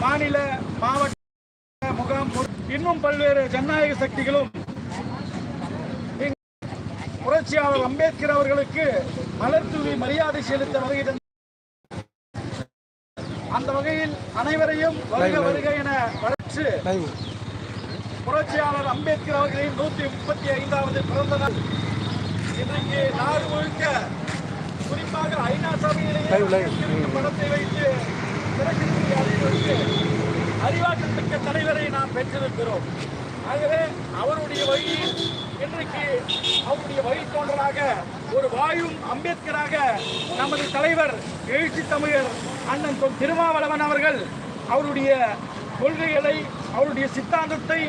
மாநில மாவட்ட முகாம் இன்னும் பல்வேறு ஜனநாயக சக்திகளும் புரட்சியாளர் அம்பேத்கர் அவர்களுக்கு மலர் தூவி மரியாதை செலுத்த வருகை அந்த வகையில் அனைவரையும் வருக வருக என வரவேற்று புரட்சியாளர் அம்பேத்கர் அவர்களின் நூத்தி முப்பத்தி ஐந்தாவது பிறந்த நாள். இன்றைக்கு நாடு முழுக்க குறிப்பாக ஐநா சபையிலேயே படத்தை வைத்து அறிவாற்றல் மிக்க தலைவரை நாம் பெற்றிருக்கிறோம். ஆகவே அவருடைய வழியில் இன்றைக்கு அவருடைய வழித்தோன்றலாக ஒரு வாயும் அம்பேத்கராக நமது தலைவர் எழுச்சி தமிழர் அண்ணன் திருமாவளவன் அவர்கள் அவருடைய கொள்கைகளை அவருடைய சித்தாந்தத்தை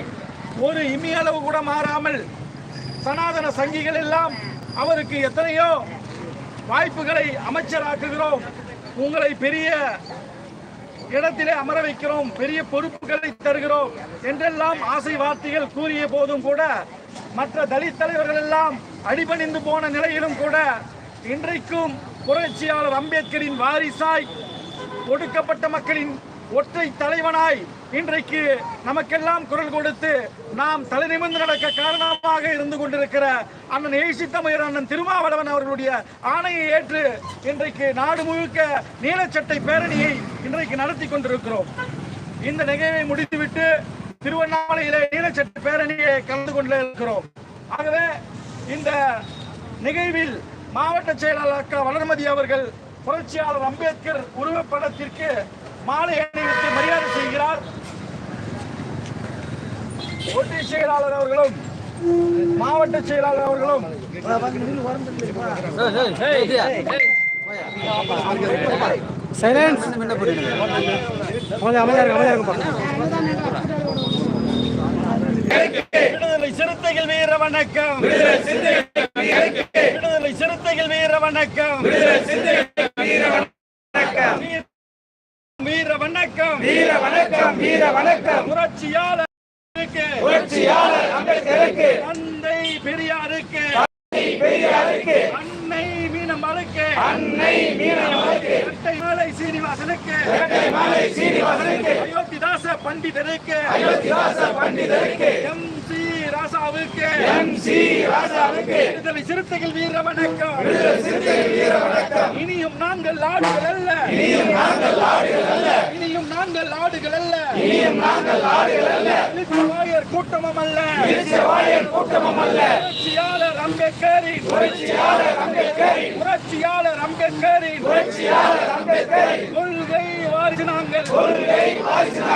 ஒரு இம்மியளவு கூட மாறாமல் சனாதன சங்கிகள் எல்லாம் அவருக்கு எத்தனையோ வாய்ப்புகளை அமைச்சராக்குகிறோம். உங்களை பெரிய இடத்திலே அமர வைக்கிறோம் பெரிய பொறுப்புகளை தருகிறோம் என்றெல்லாம் ஆசை வார்த்தைகள் கூறிய போதும் கூட மற்ற தலித் தலைவர்கள் எல்லாம் அடிபணிந்து போன நிலையிலும் கூட இன்றைக்கும் புரட்சியாளர் அம்பேத்கரின் வாரிசாய் ஒடுக்கப்பட்ட மக்களின் ஒற்றை தலைவனாய் இன்றைக்கு நமக்கெல்லாம் குரல் கொடுத்து நாம் தலை நிமிர்ந்து நடக்க காரணமாக இருந்து கொண்டிருக்கிற அண்ணன் ஏசித்தமையர் அண்ணன் திருமாவளவன் அவர்களுடைய ஆணையை ஏற்று இன்றைக்கு நாடு முழுக்க நீலச்சட்டை பேரணியை இன்றைக்கு நடத்தி கொண்டிருக்கிறோம் இந்த நிகழ்வை முடித்துவிட்டு திருவண்ணாமலையிலே நீலச்சட்டு பேரணியை கலந்து கொண்டு இருக்கிறோம் ஆகவே இந்த நிகழ்வில் மாவட்ட செயலாளர் அக்கா வளர்மதி அவர்கள் புரட்சியாளர் அம்பேத்கர் உருவப்படத்திற்கு மாலை அணிவித்து மரியாதை செய்கிறார் ஒன்றிய செயலாளர் அவர்களும் மாவட்ட செயலாளர் அவர்களும் சைலன்ஸ் கொஞ்சம் அமைதியா இருக்கு அமைதியா இருக்கு சிறுத்தைகள் வீர வணக்கம். விடுதலை சிறுத்தைகள் வீர வணக்கம். வீர வணக்கம். வீர வணக்கம். வீர வணக்கம். புரட்சியாளர் புரட்சியாளர் அம்பேத்கருக்கு. தந்தை பெரியாருக்கு. பெரியாருக்கு அன்னை மீனமலுக்கு அன்னை மீனமலுக்கு இரட்டை மாலை சீனிவாசனுக்கு. இரட்டை மாலை சீனிவாசனுக்கு. அயோத்திதாச பண்டிதருக்கு. அயோத்திதாச பண்டிதருக்கு. எம் சி ராசாவுக்கு. எம் சி ராசாவுக்கு. விடுதலை சிறுத்தைகள் வீர வணக்கம். விடுதலை சிறுத்தைகள் வீர வணக்கம். இனியும் நாங்கள் ஆடுகள் அல்ல. இனியும் நாங்கள் ஆடுகள் அல்ல. இனியும் நாங்கள் ஆடுகள் அல்ல. இனியும் நாங்கள் ஆடுகள் அல்ல. கூட்டமும் அல்ல. இழிச்சவாயர்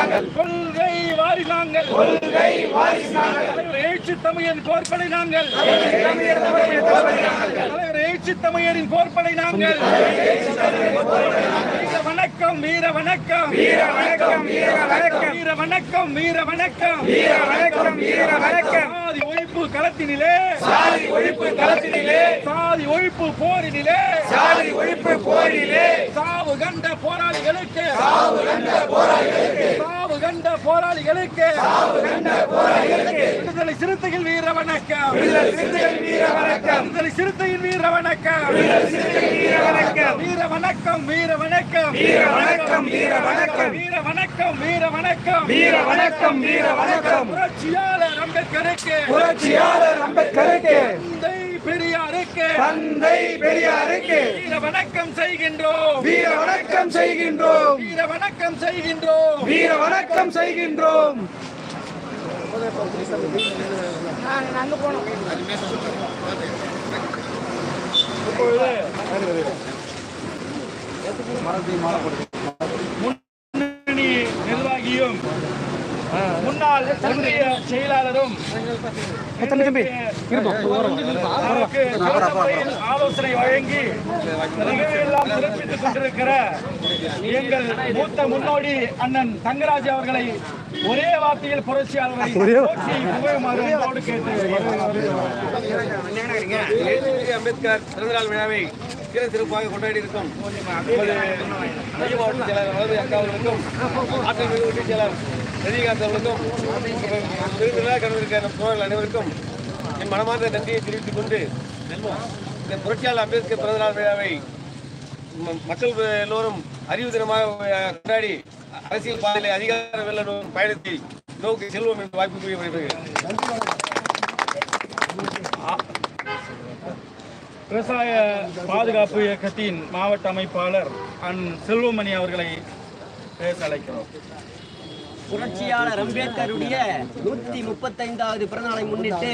நாங்கள் கொள்கை வாரி நாங்கள். கொள்கை வாரி நாங்கள். எழுச்சி தமிழின் போர்ப்படை நாங்கள். தலைவர் எழுச்சி தமிழரின் போர்ப்படை நாங்கள். வணக்கம் வீர வணக்கம். வீர வணக்கம் வீர வணக்கம். வீர வணக்கம் வீர வணக்கம். வீர வணக்கம் வீர வணக்கம். சாதி ஒழிப்பு களத்தினிலே. சாதி ஒழிப்பு களத்தினிலே. சாதி ஒழிப்பு போரினிலே. சாதி ஒழிப்பு போரினிலே. சாவு கண்ட போராளிகளுக்கு. சாவு கண்ட போராளிகளுக்கு. சாவு கண்ட போராளிகளுக்கு. சாவு கண்ட போராளிகளுக்கு. விடுதலை சிறுத்தைகள் வீர வணக்கம். விடுதலை சிறுத்தைகள் வீர வணக்கம். விடுதலை சிறுத்தைகள் வீர வணக்கம். விடுதலை வீர வணக்கம். வீர வணக்கம் வீர வணக்கம். வீர வணக்கம் வீர வணக்கம். வீர வணக்கம் வீர வணக்கம். வீர வணக்கம் வீர வணக்கம். புரட்சியாளர் அம்பேத்கருக்கு. புரட்சியாளர் அம்பேத்கருக்கு. பெரியாருக்கு தந்தை பெரியாருக்கு வீர வணக்கம் செய்கின்றோம். வீர வணக்கம் செய்கின்றோம். வீர வணக்கம் செய்கின்றோம். வீர வணக்கம் செய்கின்றோம். முன்னணி நிர்வாகியும் முன்னாள் ஒன்றிய செயலாளரும் ஆலோசனை வழங்கி நிகழ்வெல்லாம் சிறப்பித்துக் கொண்டிருக்கிற எங்கள் மூத்த முன்னோடி அண்ணன் தங்கராஜ் அவர்களை ஒரே வார்த்தையில் புரட்சியாளரை அம்பேத்கர் பிறந்தநாள் விழாவை சீர சிறப்பாக கொண்டாடி இருக்கும் மாவட்ட செயலாளர் வலது அக்கா அவர்களுக்கும் ஆற்றல் மிகு ஒன்றிய செயலாளர் ரஜினிகாந்த் அவர்களுக்கும் விருந்தினராக கலந்திருக்கிற நம் தோழர்கள் அனைவருக்கும் என் மனமார்ந்த நன்றியை தெரிவித்துக் கொண்டு இந்த புரட்சியாளர் அம்பேத்கர் பிறந்தநாள் விழாவை மக்கள் எல்லோரும் அறிவு தினமாக கொண்டாடி அரசியல் பாதையிலே அதிகார வெள்ள பயணத்தை நோக்கி செல்வோம் என்று வாய்ப்பு கூறிய விவசாய பாதுகாப்பு இயக்கத்தின் மாவட்ட அமைப்பாளர் அன் செல்வமணி அவர்களை பேச அழைக்கிறோம். புரட்சியாளர் அம்பேத்கருடைய நூத்தி முப்பத்தைந்தாவது பிறந்தநாளை முன்னிட்டு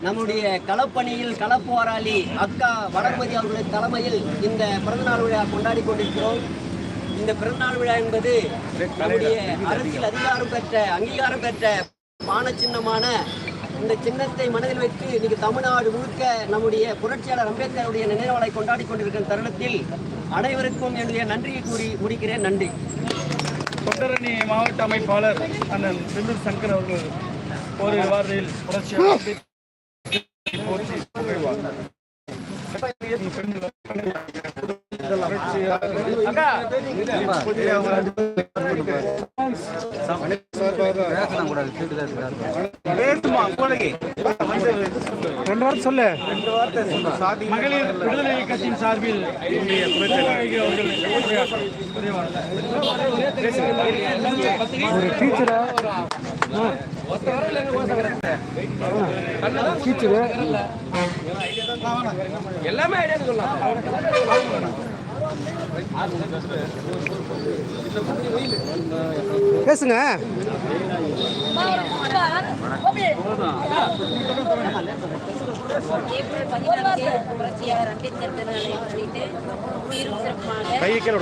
நம்முடைய களப்பணியில் களப்போராளி அக்கா வளர்மதி அவர்களுடைய தலைமையில் இந்த பிறந்தநாள் விழா கொண்டாடி கொண்டிருக்கிறோம். இந்த பிறந்தநாள் விழா என்பது நம்முடைய அரசியல் அதிகாரம் பெற்ற அங்கீகாரம் பெற்ற பான சின்னமான இந்த சின்னத்தை மனதில் வைத்து இன்னைக்கு தமிழ்நாடு முழுக்க நம்முடைய புரட்சியாளர் அம்பேத்கருடைய நினைவுகளை கொண்டாடி கொண்டிருக்கிற தருணத்தில் அனைவருக்கும் என்னுடைய நன்றியை கூறி முடிக்கிறேன். நன்றி. தொண்டரணி மாவட்ட அமைப்பாளர் அண்ணன் செந்தூர் சங்கர் அவர்கள் ஒரு வார்த்தையில் புரட்சி போற்றி புகழ்வார். ரெண்டு வாரம் சொல்லு மகளிர் விடுதலை இயக்கத்தின் சார்பில் ஒரு டீச்சரா டீச்சரு எல்லாமே ஐடியா சொல்லலாம் பேசுங்க.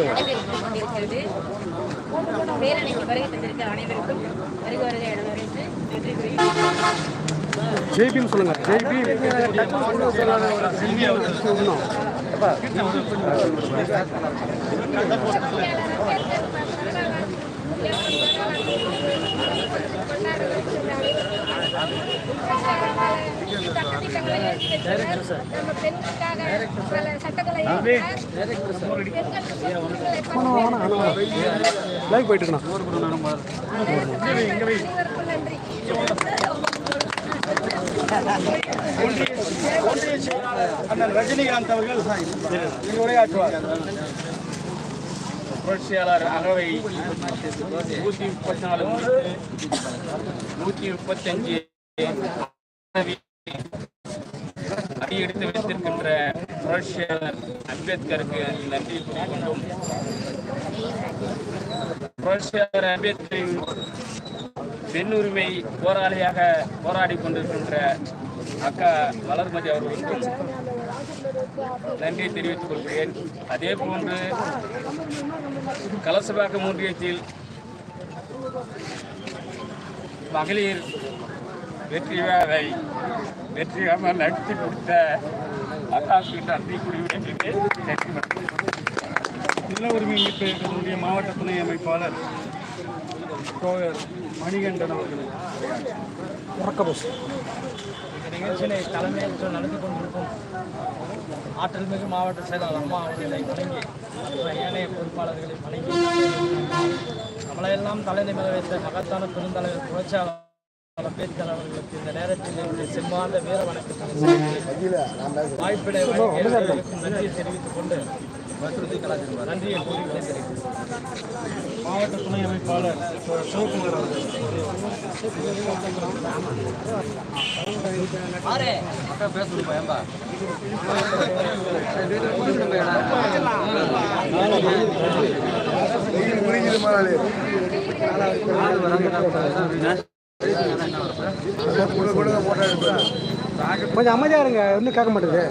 நடைபெற்றுக் கொண்டிருக்கிறது பேரணிக்கு வருகை தந்திருக்கிற அனைவருக்கும் வருக வருகை இடம் வரவேற்று நன்றி ஜெய்பீம் சொல்லுங்க ஜெய்பீம் நம்ம பெண்களுக்காக பல சட்டங்களை லைவ் போயிட்டு இருக்கணும். நன்றி. ஒன்றிய செயலாளர் அண்ணன் ரஜினிகாந்த் அவர்கள் இங்கு உரையாற்றுவார் புரட்சியாளர் அகவை நூத்தி முப்பத்தி நாலு நூற்றி முப்பத்தஞ்சு அடியெடுத்து வைத்திருக்கின்ற புரட்சியாளர் அம்பேத்கருக்கு நன்றி கூறிக்கொண்டும் புரட்சியாளர் அம்பேத்கரின் பெண் உரிமை போராளியாக போராடி கொண்டிருக்கின்ற அக்கா வளர்மதி அவர்களுக்கும் நன்றியை தெரிவித்துக் கொள்கிறேன் அதே போன்று கலசபாக்கம் ஒன்றியத்தில் மகளிர் வெற்றி வேலை வெற்றிகரமாக நடத்தி கொடுத்த அக்காவுக்கு நன்றி கூறி வேண்டுகிறேன் நன்றி வணக்கம். நில உரிமை மீட்பு மாவட்ட துணை அமைப்பாளர் தோழர் மணிகண்டன் அவர்கள். உறக்க பஸ். இந்த நிகழ்ச்சியினை தலைமையேற்று நடத்தி கொண்டிருக்கும் ஆற்றல் மிகு மாவட்ட செயலாளர் அம்மா அவர்களை வணங்கி ஏனைய பொறுப்பாளர்களை வணங்கி நம்மளையெல்லாம் தலைநிமிர வைத்த மகத்தான பெருந்தலைவர் புரட்சியாளர் அம்பேத்கர் அவர்களுக்கு இந்த நேரத்தில் என்னுடைய செம்மாந்த வீர வணக்கத்தை அனைவருக்கும் நன்றியை தெரிவித்துக் கொண்டு விடைபெறுகிறேன். மாவட்ட துணை அமைப்பாளர் சிவகுமார் அவர்கள். ஆறு கொஞ்சம் அமைதியா இருங்க ஒன்றும் கேட்க மாட்டேங்குது.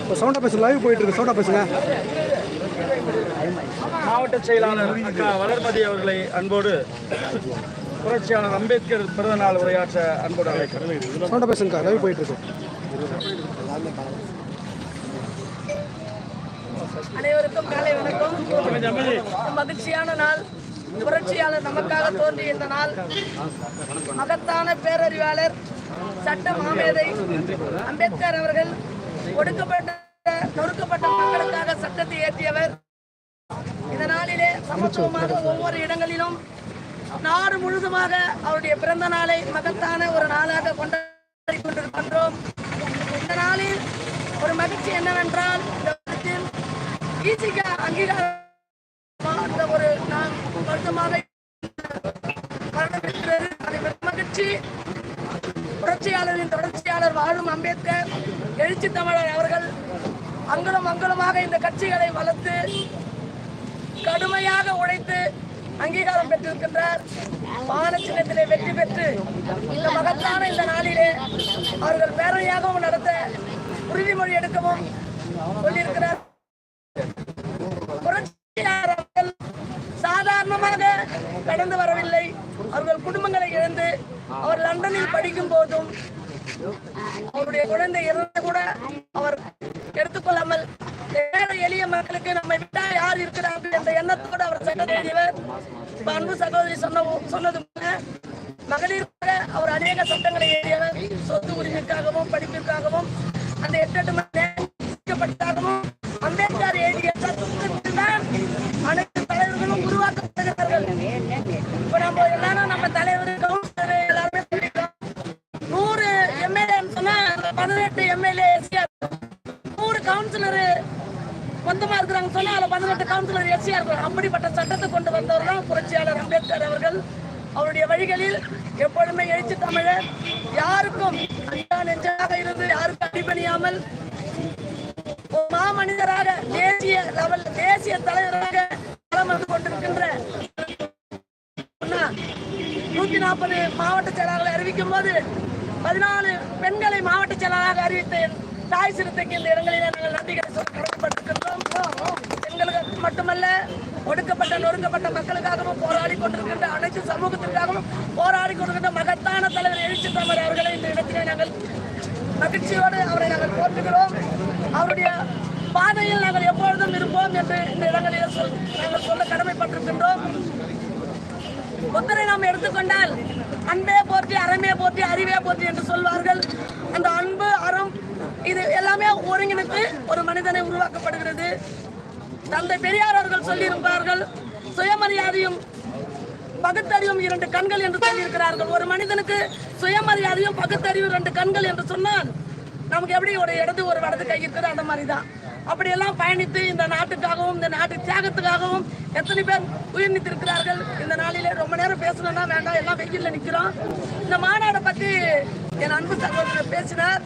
இப்போ சவுண்டா பேசுங்க லைவ் போயிட்டு இருக்கு சவுண்டா பேசுங்க மாவட்ட செயலாளர் வளர்மதி அவர்களை அன்போடு புரட்சியாளர் அம்பேத்கர் பிறந்த நாள் உரையாற்ற அன்போடு அழைக்கிறேன். சவுண்டா பேசுங்க லைவ் போயிட்டு இருக்கு அனைவருக்கும் காலை வணக்கம். மகிழ்ச்சியான நாள். புரட்சியாளர் நமக்காக தோன்றிய இந்த நாள். மகத்தான பேரறிவாளர் சட்ட மாமேதை அம்பேத்கர் அவர்கள் ஒடுக்கப்பட்ட நொறுக்கப்பட்ட மக்களுக்காக சட்டத்தை ஏற்றியவர். இந்த நாளிலே சமத்துவமாக ஒவ்வொரு இடங்களிலும் நாடு முழுதுமாக அவருடைய பிறந்த நாளை மகத்தான ஒரு நாளாக கொண்டாடி கொண்டிருக்கின்றோம். இந்த நாளில் ஒரு மகிழ்ச்சி என்னவென்றால் இந்த அங்கீகாரம் அந்த ஒரு நான் வருத்தமாக மகிழ்ச்சி. புரட்சியாளரின் தொடர்ச்சியாளர் வாழும் அம்பேத்கர் எழுச்சி தமிழர் அவர்கள் அங்குலம் அங்குலமாக இந்த கட்சிகளை வளர்த்து கடுமையாக உழைத்து அங்கீகாரம் பெற்றிருக்கின்றார். மான சின்னத்திலே வெற்றி பெற்று இந்த மகத்தான இந்த நாளிலே அவர்கள் பேரணியாகவும் நடத்த உறுதிமொழி எடுக்கவும் சொல்லியிருக்கிறார் புரட்சியாளர் அவர்கள் சாதாரணமாக கடந்து வரவில்லை அவர்கள் குடும்பங்களை இழந்து அவர் லண்டனில் படிக்கும் போதும் அவருடைய குழந்தை இருந்து கூட அவர் எடுத்துக்கொள்ளாமல் ஏழை எளிய மக்களுக்கு நம்மை விட்டா யார் இருக்கிறார்கள் என்ற எண்ணத்தோடு அவர் சட்டம் இப்ப அன்பு சகோதரி சொன்ன சொன்னது மகளிருக்காக அவர் அநேக சட்டங்களை எழுதியவர். சொத்து உரிமைக்காகவும் படிப்பிற்காகவும் அந்த எட்டு எட்டு மணி அப்படிப்பட்ட சட்டத்தை கொண்டு வந்தவர் தான் புரட்சியாளர் அம்பேத்கர் அவர்கள். அவருடைய வழிகளில் எப்பொழுதுமே எழுச்சி தமிழர். யாருக்கும் நெஞ்சாக இருந்து யாருக்கும் அடிபணியாமல் மாமனிதராக தேசிய லெவல் தேசிய தலைவராக களம் வந்து கொண்டிருக்கின்ற நூத்தி நாற்பது மாவட்ட செயலாளர்களை அறிவிக்கும் போது பதினாலு பெண்களை மாவட்ட செயலாளராக அறிவித்தேன் தாய் சிறுத்தைக்கு இந்த இடங்களிலே நாங்கள் நன்றிகளை சொல்லி கடமைப்பட்டிருக்கின்றோம். பெண்களுக்கு மட்டுமல்ல ஒடுக்கப்பட்ட நொறுக்கப்பட்ட மக்களுக்காகவும் போராடி கொண்டிருக்கின்ற அனைத்து சமூகத்திற்காகவும் போராடி கொண்டிருக்கின்ற மகத்தான தலைவர் எழுச்சி தமிழ் அவர்களை இந்த இடத்திலே நாங்கள் மகிழ்ச்சியோடு அவரை நாங்கள் போற்றுகிறோம். அவருடைய பாதையில் நாங்கள் எப்பொழுதும் இருப்போம் என்று இந்த இடங்களில் சொல் நாங்கள் சொல்ல கடமைப்பட்டிருக்கின்றோம். புத்தரை நாம் எடுத்துக்கொண்டால் அன்பே போற்றி அறமே போற்றி அறிவே போற்றி என்று சொல்வார்கள். அந்த அன்பு அறம் இது எல்லாமே ஒருங்கிணைத்து ஒரு மனிதனை உருவாக்கப்படுகிறது. தந்தை பெரியார் அவர்கள் சொல்லியிருப்பார்கள். சுயமரியாதையும் பகுத்தறிவும் இரண்டு கண்கள் என்று சொல்லியிருக்கிறார்கள். ஒரு மனிதனுக்கு சுயமரியாதையும் பகுத்தறிவும் இரண்டு கண்கள் என்று சொன்னால் நமக்கு எப்படி ஒரு இடது ஒரு வடது கை இருக்குது? அந்த மாதிரி தான் அப்படியெல்லாம் பயணித்து இந்த நாட்டுக்காகவும் இந்த நாட்டு தியாகத்துக்காகவும் எத்தனை பேர் உயிர் நித்திருக்கிறார்கள் இந்த நாளிலே ரொம்ப நேரம் பேசணும்னா வேண்டாம். எல்லாம் வெயிலில் நிற்கிறோம் இந்த மாநாடை பற்றி என் அன்பு சகோதரர் பேசினார்.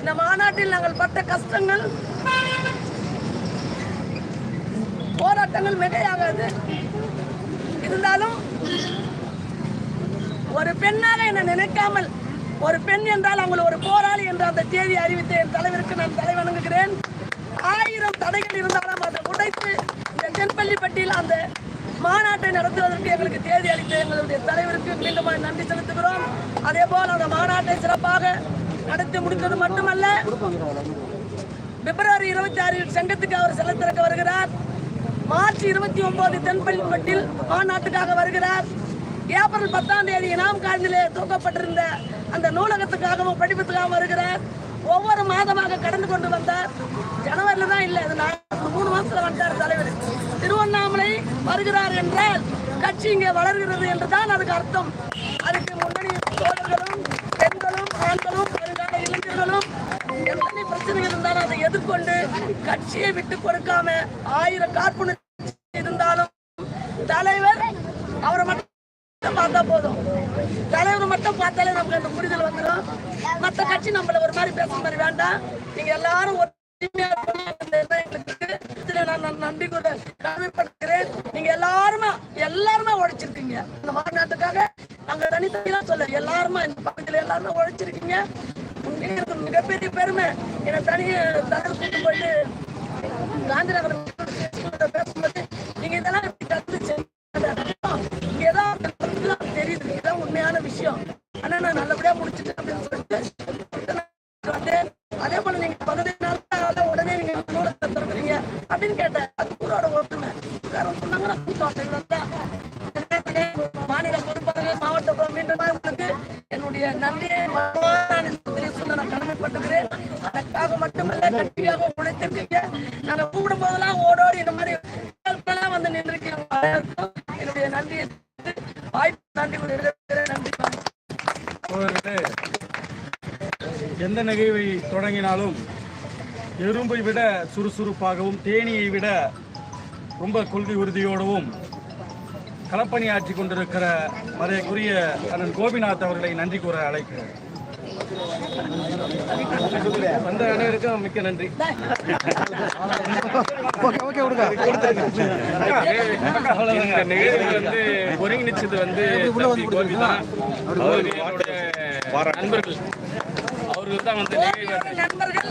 இந்த மாநாட்டில் நாங்கள் பட்ட கஷ்டங்கள் போராட்டங்கள் மிகையாகாது. இருந்தாலும் ஒரு பெண்ணாக என்னை நினைக்காமல் ஒரு பெண் என்றால் அவங்களை ஒரு போராளி என்று அந்த தேதி அறிவித்த என் தலைவருக்கு நான் தலை வணங்குகிறேன். ஆயிரம் தடைகள் இருந்தாலும் அதை உடைத்து இந்த தென்பள்ளிப்பட்டியில் அந்த மாநாட்டை நடத்துவதற்கு எங்களுக்கு தேதி அளித்த எங்களுடைய தலைவருக்கு மீண்டும் நன்றி செலுத்துகிறோம். அதே போல் அந்த மாநாட்டை சிறப்பாக நடத்தி முடித்தது மட்டுமல்ல பிப்ரவரி இருபத்தி ஆறில் சங்கத்துக்கு அவர் செல்ல திறக்க வருகிறார். மார்ச் இருபத்தி ஒன்பது தென்பள்ளிப்பட்டில் மாநாட்டுக்காக வருகிறார். ஏப்ரல் பத்தாம் தேதி நாம் காலத்திலே தூக்கப்பட்டிருந்த அந்த நூலகத்துக்காகவும் படிப்பத்துக்காகவும் வருகிறார். ஒவ்வொரு மாதமாக கடந்து கொண்டு வந்தார். ஜனவரில தான் இல்லை அது மூணு மாசத்துல வந்தார் தலைவர். திருவண்ணாமலை வருகிறார் என்றால் கட்சி இங்கே வளர்கிறது என்றுதான் அதுக்கு அர்த்தம். அதுக்கு முன்னணி தோழர்களும் பெண்களும் ஆண்களும் வருங்கால இளைஞர்களும் எத்தனை பிரச்சனைகள் இருந்தாலும் அதை எதிர்கொண்டு கட்சியை விட்டு கொடுக்காம ஆயிரம் கார்புணர் இருந்தாலும் தலைவர் அவரை மட்டும் பார்த்தா போதும். தலைவர் மட்டும் பார்த்தாலே நமக்கு அந்த புரிதல் வந்துடும். மத்த கட்சி நம்மள ஒரு மாதிரி பேசுற மாதிரி வேண்டாம். நீங்க எல்லாரும் நான் நன்றி கூட கடமைப்படுத்துகிறேன். நீங்க எல்லாருமே எல்லாருமே உழைச்சிருக்கீங்க. இந்த மாநாட்டுக்காக நாங்க தனித்தனியெல்லாம் சொல்ல எல்லாருமே இந்த பக்கத்துல எல்லாருமே உழைச்சிருக்கீங்க. உங்களுக்கு இருக்க மிகப்பெரிய பெருமை. என்னை தனியாக தலைவர் கூட்டு போயிட்டு காந்திநகர் பேசும்போது உழைத்திருக்கீங்க நாங்க கூடும் போதெல்லாம் ஓடோடி இந்த மாதிரி வந்து நின்றுருக்கீங்க என்னுடைய நன்றியை வாய்ப்பு நன்றி. நன்றி. எந்த நிகழ்வை தொடங்கினாலும் எறும்பை விட சுறுசுறுப்பாகவும் தேனியை விட ரொம்ப கொள்கை உறுதியோடவும் களப்பணி ஆற்றி கொண்டிருக்கிற மறையக்குரிய அண்ணன் கோபிநாத் அவர்களை நன்றி கூற அழைக்கிறேன். வந்த அனைவருக்கும் மிக்க நன்றி. ஓகே ஓகே விடுங்க இந்த நிகழ்வு வந்து ஒருங்கிணைச்சது வந்து நண்பர்கள். அவர்கள் தான் வந்து நண்பர்கள்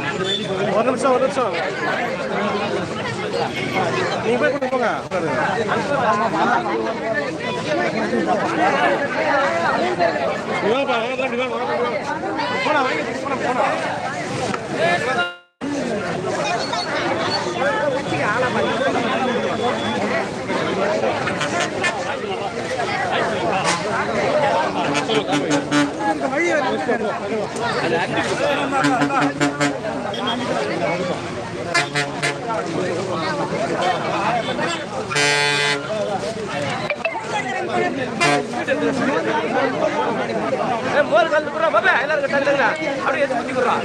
தலைவர்கள் அவர்கள் எல்லாம் இடத்துல உண்மையை இந்த நிகழ்வு வந்து நடத்தலாம்ன்றதுக்கோசம் ஒரே தலைவர் அப்படியே மகிழ்ச்சி அடைஞ்சாரு இந்த பக்கம் இந்த பக்கம் இரு, இரு. ஒரு நிமிஷம் ஒரு நிமிஷம் நீங்க போய் கொண்டு போங்க போனா வாங்கி போனா போனா மோர் கலந்து போடுறா பாப்பா எல்லாரும் தள்ளுங்க அப்படியே எடுத்து ஊத்தி போடுறா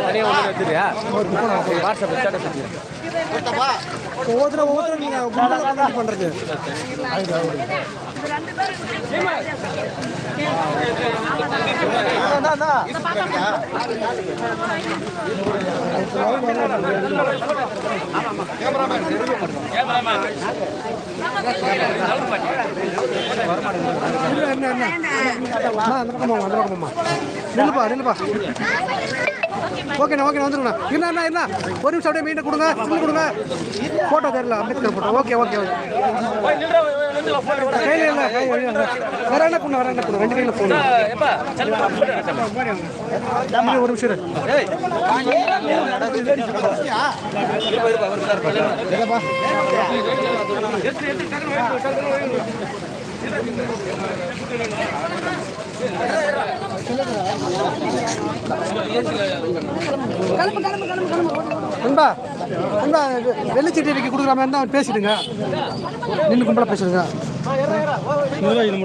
தனியாக ஒன்று வச்சிருக்கியா வாட்ஸ்அப் ஸ்டேட்டஸ் ஒவ்வொருத்தரும் ஒவ்வொருத்தரும் நீங்க கும்பலா பண்றது. இல்ல, என்ன என்ன அம்மா, அந்த பக்கமா அந்த பக்கமா நில்லுப்பா நில்லுப்பா. ஓகேண்ணா ஓகேண்ணா வந்துருங்கண்ணா. என்ன என்ன ஒரு நிமிஷம் அப்படியே மீண்டும் கொடுங்க சில்லு கொடுங்க. ஃபோட்டோ தெரியல Ambedkar photo okay okay okay கையில் இல்லை கை இல்லை. வேற என்ன பண்ணு வேற என்ன பண்ணு ரெண்டு கையில் போகணும் ஒரு நிமிஷம் இரு. இல்லப்பா. நண்பா நண்பா கொடுக்குற மாதிரி இருந்தால் பேசிடுங்க நின்று கும்பலாக பேசிடுங்க